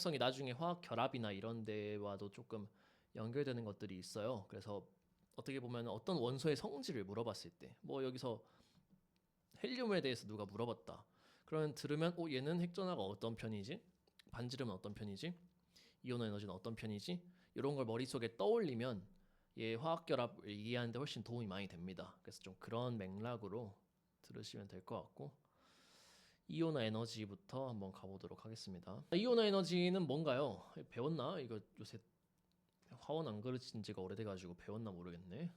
방향성이 나중에 화학 결합이나 이런 데와도 조금 연결되는 것들이 있어요. 그래서 어떻게 보면 어떤 원소의 성질을 물어봤을 때 뭐 여기서 헬륨에 대해서 누가 물어봤다. 그러면 들으면 어 얘는 핵전화가 어떤 편이지? 반지름은 어떤 편이지? 이온 에너지는 어떤 편이지? 이런 걸 머릿속에 떠올리면 얘 화학 결합을 이해하는데 훨씬 도움이 많이 됩니다. 그래서 좀 그런 맥락으로 들으시면 될 것 같고 이온화 에너지부터 한번 가보도록 하겠습니다. 이온화 에너지는 뭔가요? 배웠나? 이거 요새 화원 안 가르친 지가 오래돼가지고 배웠나 모르겠네.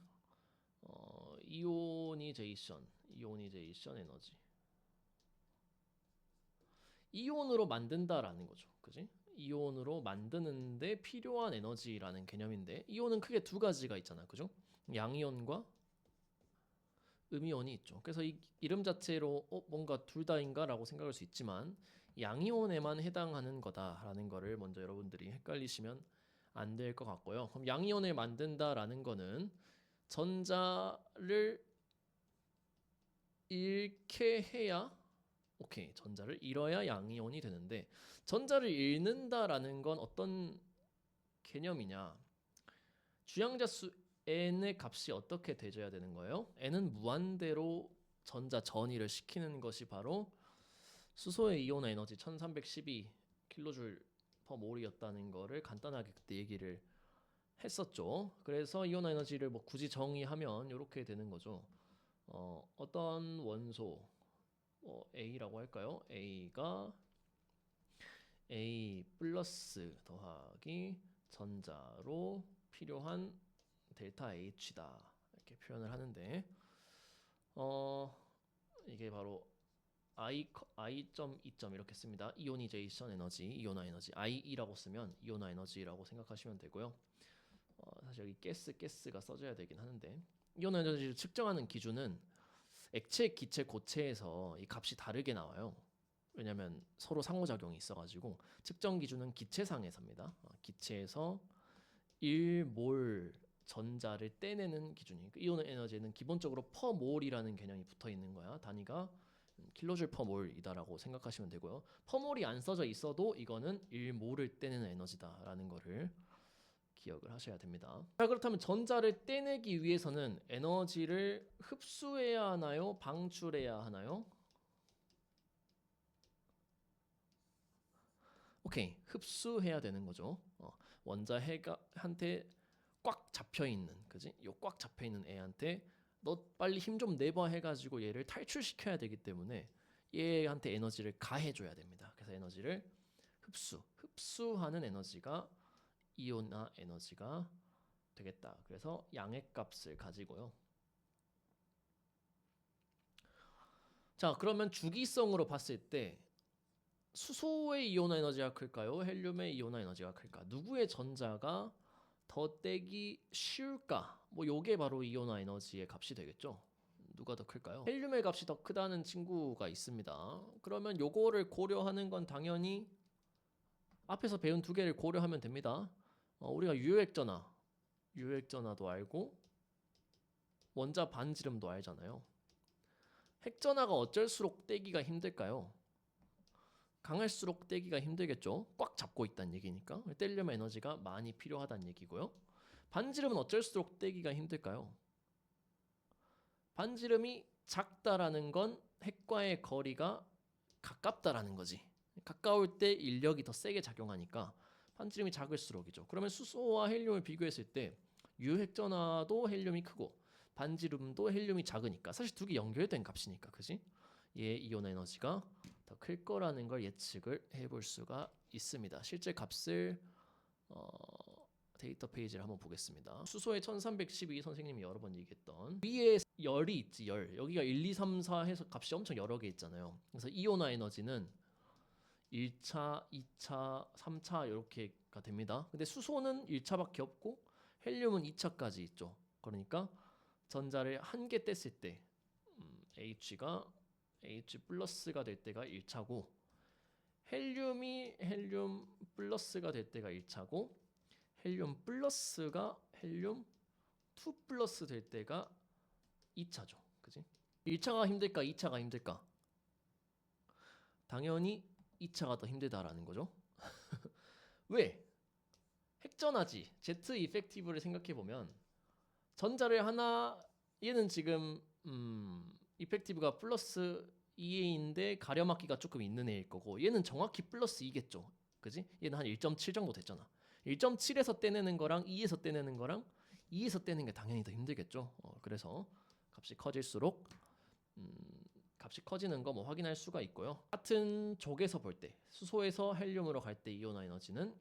어, 이오니제이션, 이오니제이션 에너지. 이온으로 만든다라는 거죠. 그지? 이온으로 만드는데 필요한 에너지라는 개념인데 이온은 크게 두 가지가 있잖아. 그죠? 양이온과 음이온이 있죠. 그래서 이 이름 자체로 어, 뭔가 둘 다인가라고 생각할 수 있지만 양이온에만 해당하는 거다라는 거를 먼저 여러분들이 헷갈리시면 안 될 것 같고요. 그럼 양이온을 만든다라는 거는 전자를 잃게 해야 오케이 전자를 잃어야 양이온이 되는데 전자를 잃는다라는 건 어떤 개념이냐 주양자 수 n의 값이 어떻게 돼줘야 되는 거예요? n은 무한대로 전자 전이를 시키는 것이 바로 수소의 이온 에너지 1312 킬로줄 퍼 몰이었다는 거를 간단하게 그때 얘기를 했었죠. 그래서 이온 에너지를 뭐 굳이 정의하면 이렇게 되는 거죠. 어, 어떤 원소 뭐 A라고 할까요? A가 A 플러스 더하기 전자로 필요한 델타 H다 이렇게 표현을 하는데 어 이게 바로 I I.2점 이렇게 씁니다. 이오니제이션 에너지, 이온화 에너지, IE라고 쓰면 이온화 에너지라고 생각하시면 되고요. 어, 사실 여기 가스 가스가 써져야 되긴 하는데 이온화 에너지를 측정하는 기준은 액체, 기체, 고체에서 이 값이 다르게 나와요. 왜냐하면 서로 상호작용이 있어가지고 측정 기준은 기체상에서입니다. 어, 기체에서 1몰 전자를 떼내는 기준이 이온 에너지는 기본적으로 퍼 몰이라는 개념이 붙어 있는 거야. 단위가 킬로줄 퍼 몰이다라고 생각하시면 되고요. 퍼 몰이 안 써져 있어도 이거는 1몰을 떼내는 에너지다라는 거를 기억을 하셔야 됩니다. 자 그렇다면 전자를 떼내기 위해서는 에너지를 흡수해야 하나요? 방출해야 하나요? 오케이 흡수해야 되는 거죠. 어, 원자 해가 한테 꽉 잡혀 있는 그지? 요 꽉 잡혀 있는 애한테 너 빨리 힘 좀 내봐 해가지고 얘를 탈출시켜야 되기 때문에 얘한테 에너지를 가해줘야 됩니다. 그래서 에너지를 흡수 흡수하는 에너지가 이온화 에너지가 되겠다. 그래서 양의 값을 가지고요. 자, 그러면 주기성으로 봤을 때 수소의 이온화 에너지가 클까요? 헬륨의 이온화 에너지가 클까? 누구의 전자가 더 떼기 쉬울까? 뭐 요게 바로 이온화 에너지의 값이 되겠죠. 누가 더 클까요? 헬륨의 값이 더 크다는 친구가 있습니다. 그러면 요거를 고려하는 건 당연히 앞에서 배운 두 개를 고려하면 됩니다. 어, 우리가 유효액전화, 유효액전화도 알고 원자 반지름도 알잖아요. 핵전화가 어쩔수록 떼기가 힘들까요? 강할수록 떼기가 힘들겠죠. 꽉 잡고 있다는 얘기니까 떼려면 에너지가 많이 필요하다는 얘기고요. 반지름은 어쩔수록 떼기가 힘들까요? 반지름이 작다라는 건 핵과의 거리가 가깝다라는 거지. 가까울 때 인력이 더 세게 작용하니까 반지름이 작을수록이죠. 그러면 수소와 헬륨을 비교했을 때 유핵전화도 헬륨이 크고 반지름도 헬륨이 작으니까 사실 두 개 연결된 값이니까 그지? 얘 이온 에너지가 더 클 거라는 걸 예측을 해볼 수가 있습니다. 실제 값을 어, 데이터 페이지를 한번 보겠습니다. 수소의 1312 선생님이 여러 번 얘기했던 위에 열이 있지 열 여기가 1, 2, 3, 4 해서 값이 엄청 여러 개 있잖아요. 그래서 이온화 에너지는 1차, 2차, 3차 이렇게가 됩니다. 근데 수소는 1차밖에 없고 헬륨은 2차까지 있죠. 그러니까 전자를 한 개 뗐을 때 음, H가 H 플러스가 될 때가 1차고 헬륨이 헬륨 플러스가 될 때가 1차고 헬륨 플러스가 헬륨 2 플러스 될 때가 2차죠. 그지? 1차가 힘들까? 2차가 힘들까? 당연히 2차가 더 힘들다라는 거죠. 왜? 핵전하지. Z 이펙티브를 생각해 보면 전자를 하나 얘는 지금 음 이펙티브가 플러스 2A인데 가려막기가 조금 있는 애일 거고 얘는 정확히 플러스 2겠죠. 그지? 얘는 한 1.7 정도 됐잖아. 1.7에서 떼내는 거랑 2에서 떼내는 거랑 2에서 떼는 게 당연히 더 힘들겠죠. 어, 그래서 값이 커질수록 음, 값이 커지는 거 뭐 확인할 수가 있고요. 같은 족에서 볼 때 수소에서 헬륨으로 갈 때 이온 에너지는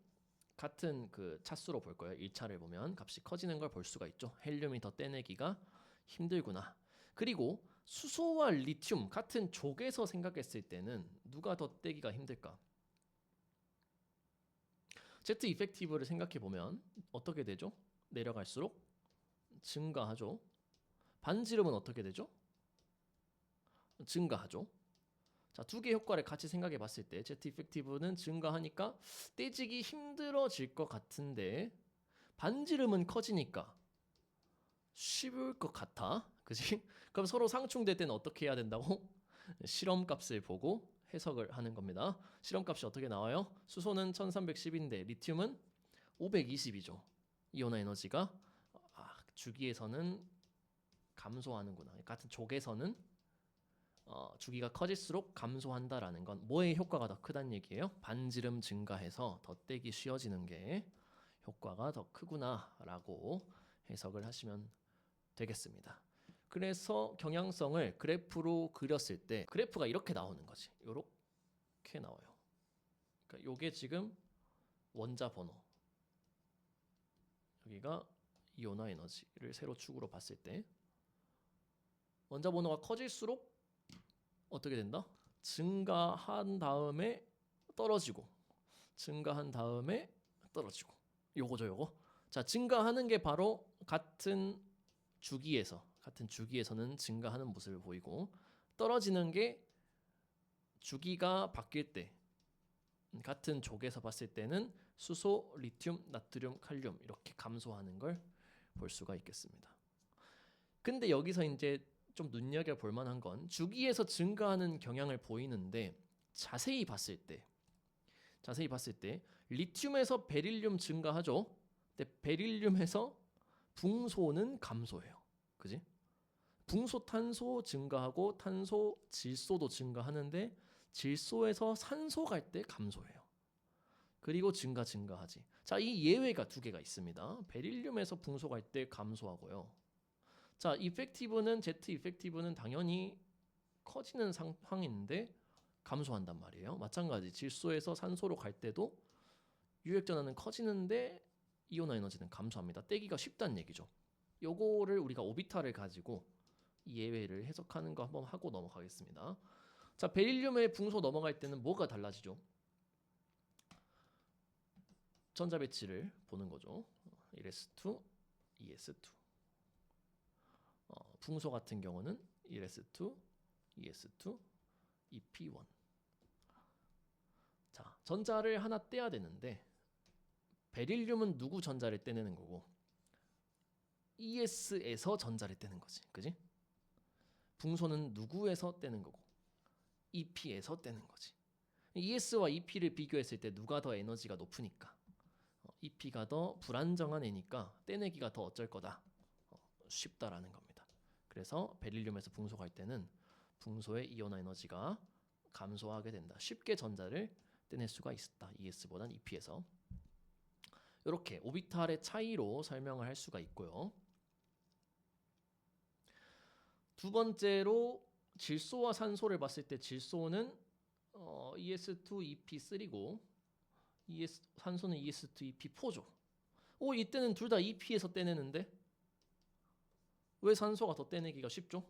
같은 그 차수로 볼 거예요. 1차를 보면 값이 커지는 걸 볼 수가 있죠. 헬륨이 더 떼내기가 힘들구나. 그리고 수소와 리튬 같은 족에서 생각했을 때는 누가 더 떼기가 힘들까? Z 이펙티브를 생각해 보면 어떻게 되죠? 내려갈수록 증가하죠. 반지름은 어떻게 되죠? 증가하죠. 자, 두개 효과를 같이 생각해 봤을 때 Z 이펙티브는 증가하니까 떼지기 힘들어질 것 같은데 반지름은 커지니까 쉬울 것 같아. 그지? 그럼 서로 상충될 때는 어떻게 해야 된다고? 실험 값을 보고 해석을 하는 겁니다. 실험 값이 어떻게 나와요? 수소는 1310인데 리튬은 520이죠. 이온 에너지가 아, 주기에서는 감소하는구나. 같은 족에서는 어, 주기가 커질수록 감소한다라는 건 뭐의 효과가 더 크다는 얘기예요? 반지름 증가해서 더 떼기 쉬워지는 게 효과가 더 크구나라고 해석을 하시면 되겠습니다. 그래서 경향성을 그래프로 그렸을 때 그래프가 이렇게 나오는 거지. 이렇게 나와요. 그러니까 요게 지금 원자 번호. 여기가 이온화 에너지를 세로 축으로 봤을 때 원자 번호가 커질수록 어떻게 된다? 증가한 다음에 떨어지고 증가한 다음에 떨어지고 요거죠 요거 자 증가하는 게 바로 같은 주기에서 같은 주기에서는 증가하는 모습을 보이고 떨어지는 게 주기가 바뀔 때 같은 족에서 봤을 때는 수소, 리튬, 나트륨, 칼륨 이렇게 감소하는 걸 볼 수가 있겠습니다. 근데 여기서 이제 좀 눈여겨 볼 만한 건 주기에서 증가하는 경향을 보이는데 자세히 봤을 때 자세히 봤을 때 리튬에서 베릴륨 증가하죠. 근데 베릴륨에서 붕소는 감소해요. 그지? 붕소 탄소 증가하고 탄소 질소도 증가하는데 질소에서 산소 갈 때 감소해요. 그리고 증가 증가하지. 자, 이 예외가 두 개가 있습니다. 베릴륨에서 붕소 갈 때 감소하고요. 자, 이펙티브는 Z 이펙티브는 당연히 커지는 상황인데 감소한단 말이에요. 마찬가지 질소에서 산소로 갈 때도 유액 전환은 커지는데 이온화 에너지는 감소합니다. 떼기가 쉽다는 얘기죠. 요거를 우리가 오비탈을 가지고 이 예외를 해석하는 거 한번 하고 넘어가겠습니다. 자, 베릴륨의 붕소 넘어갈 때는 뭐가 달라지죠? 전자 배치를 보는 거죠. 1s2, 2s2. 어, 붕소 같은 경우는 1s2, 2s2, 2p1. 자, 전자를 하나 떼야 되는데 베릴륨은 누구 전자를 떼내는 거고 ES에서 전자를 떼는 거지. 그지? 붕소는 누구에서 떼는 거고 EP에서 떼는 거지. ES와 EP를 비교했을 때 누가 더 에너지가 높으니까 어, EP가 더 불안정한 애니까 떼내기가 더 어쩔 거다. 어, 쉽다라는 겁니다. 그래서 베릴륨에서 붕소 갈 때는 붕소의 이온화 에너지가 감소하게 된다. 쉽게 전자를 떼낼 수가 있다. ES보단 EP에서 이렇게 오비탈의 차이로 설명을 할 수가 있고요. 두 번째로 질소와 산소를 봤을 때 질소는 어, ES2, EP3고 ES 산소는 ES2, EP4죠. 오 이때는 둘 다 EP에서 떼내는데 왜 산소가 더 떼내기가 쉽죠?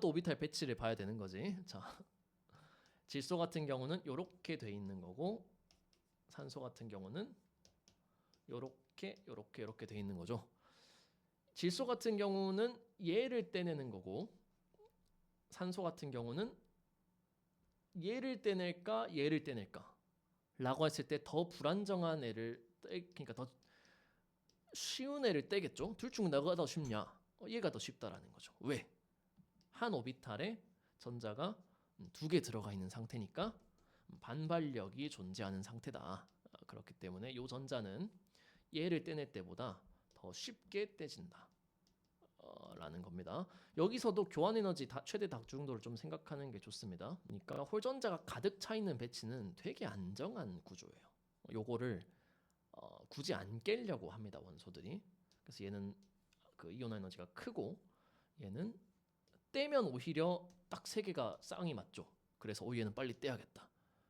또 오비탈 배치를 봐야 되는 거지. 자, 질소 같은 경우는 이렇게 돼 있는 거고 산소 같은 경우는 이렇게 이렇게 이렇게 돼 있는 거죠. 질소 같은 경우는 얘를 떼내는 거고 산소 같은 경우는 얘를 떼낼까 얘를 떼낼까 라고 했을 때 더 불안정한 애를 떼 그러니까 더 쉬운 애를 떼겠죠. 둘중 누가 더 쉽냐? 어, 얘가 더 쉽다라는 거죠. 왜? 한 오비탈에 전자가 두 개 들어가 있는 상태니까 반발력이 존재하는 상태다. 아, 그렇기 때문에 이 전자는 얘를 떼낼 때보다 더 쉽게 떼진다. 어, 라는 겁니다. 여기서도 교환 에너지 다- 최대 다중도를 좀 생각하는 게 좋습니다. 그러니까 홀전자가 가득 차 있는 배치는 되게 안정한 구조예요. 요거를 어, 굳이 안 깨려고 합니다 원소들이. 그래서 얘는 그 이온 에너지가 크고 얘는 떼면 오히려 딱 세 개가 쌍이 맞죠. 그래서 오 얘는 빨리 떼야겠다.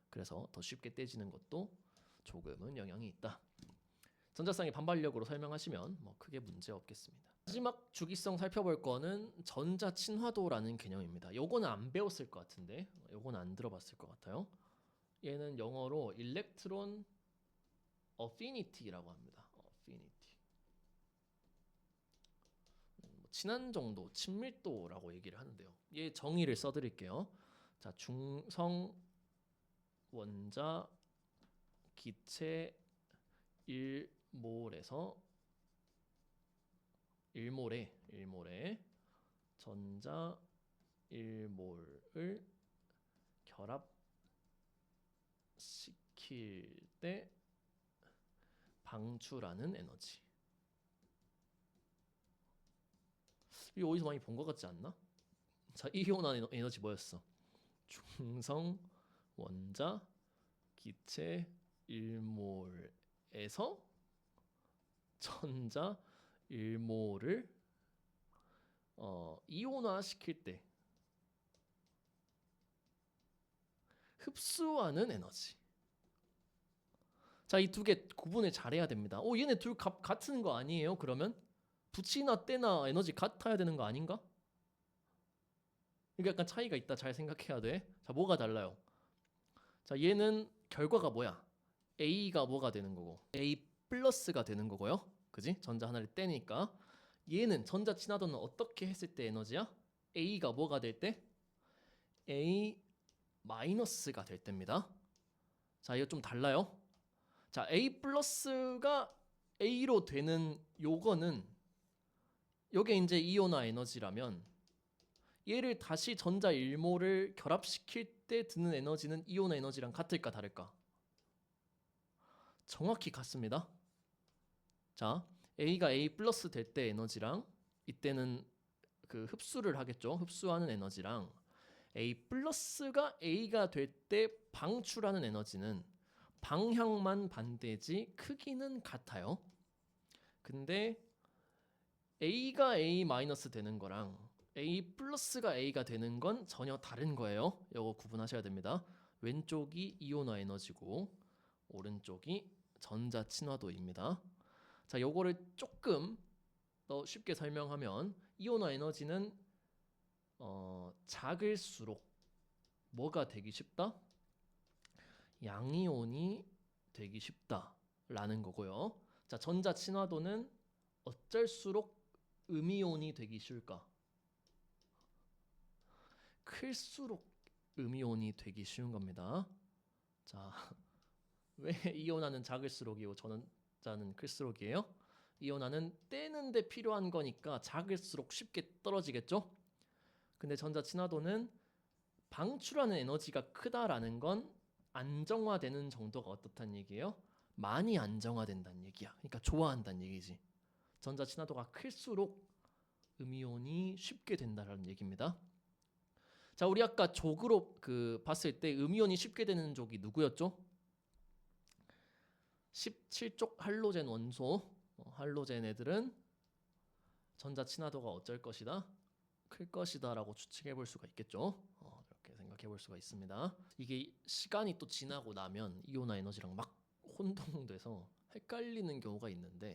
그래서 더 쉽게 떼지는 것도 조금은 영향이 있다. 전자쌍의 반발력으로 설명하시면 뭐 크게 문제 없겠습니다. 마지막 주기성 살펴볼 거는 전자 친화도라는 개념입니다. 요거는 안 배웠을 것 같은데, 요거는 안 들어봤을 것 같아요. 얘는 영어로 일렉트론 affinity라고 합니다. affinity. 음, 뭐 친한 정도, 친밀도라고 얘기를 하는데요. 얘 정의를 써드릴게요. 자, 중성 원자 기체 1 몰에서 1몰에 1몰에 전자 1몰을 결합시킬 때 방출하는 에너지. 이거 어디서 많이 본 것 같지 않나? 자, 에너- 에너지 뭐였어? 중성 원자 기체 1몰에서 전자 1몰을 어, 이온화 시킬 때 흡수하는 에너지. 자, 이 두 개 구분을 잘해야 됩니다. 오, 얘네 둘 가, 같은 거 아니에요? 그러면 붙이나 떼나 에너지 같아야 되는 거 아닌가? 이게 약간 차이가 있다. 잘 생각해야 돼. 자, 뭐가 달라요? 자, 얘는 결과가 뭐야? A가 뭐가 되는 거고 A 플러스가 되는 거고요. 그지? 전자 하나를 떼니까 얘는 전자 친화도는 어떻게 했을 때 에너지야? A가 뭐가 될 때? A 마이너스가 될 때입니다. 자, 이거 좀 달라요. 자, A 플러스가 A로 되는 요거는 요게 이제 이온화 에너지라면 얘를 다시 전자 1몰을 결합시킬 때 드는 에너지는 이온화 에너지랑 같을까 다를까? 정확히 같습니다. 자, A가 A 플러스 될 때 에너지랑 이때는 그 흡수를 하겠죠. 흡수하는 에너지랑 A 플러스가 A가 될 때 방출하는 에너지는 방향만 반대지 크기는 같아요. 근데 A가 A 마이너스 되는 거랑 A 플러스가 A가 되는 건 전혀 다른 거예요. 이거 구분하셔야 됩니다. 왼쪽이 이온화 에너지고 오른쪽이 전자 친화도입니다. 자, 요거를 조금 더 쉽게 설명하면 이온화 에너지는 어, 작을수록 뭐가 되기 쉽다? 양이온이 되기 쉽다라는 거고요. 자, 전자 친화도는 어쩔수록 음이온이 되기 쉬울까? 클수록 음이온이 되기 쉬운 겁니다. 자, 왜 이온화는 작을수록이고 전 자는 클수록이에요? 이온화는 떼는데 필요한 거니까 작을수록 쉽게 떨어지겠죠? 근데 전자 친화도는 방출하는 에너지가 크다라는 건 안정화되는 정도가 어떻다는 얘기예요? 많이 안정화된다는 얘기야. 그러니까 좋아한다는 얘기지. 전자 친화도가 클수록 음이온이 쉽게 된다라는 얘기입니다. 자, 우리 아까 족으로 그 봤을 때 음이온이 쉽게 되는 족이 누구였죠? 17족 할로젠 원소 어, 할로젠 애들은 전자 친화도가 어쩔 것이다? 클 것이다라고 추측해 볼 수가 있겠죠. 어, 이렇게 생각해 볼 수가 있습니다. 이게 시간이 또 지나고 나면 이온화 에너지랑 막 혼동돼서 헷갈리는 경우가 있는데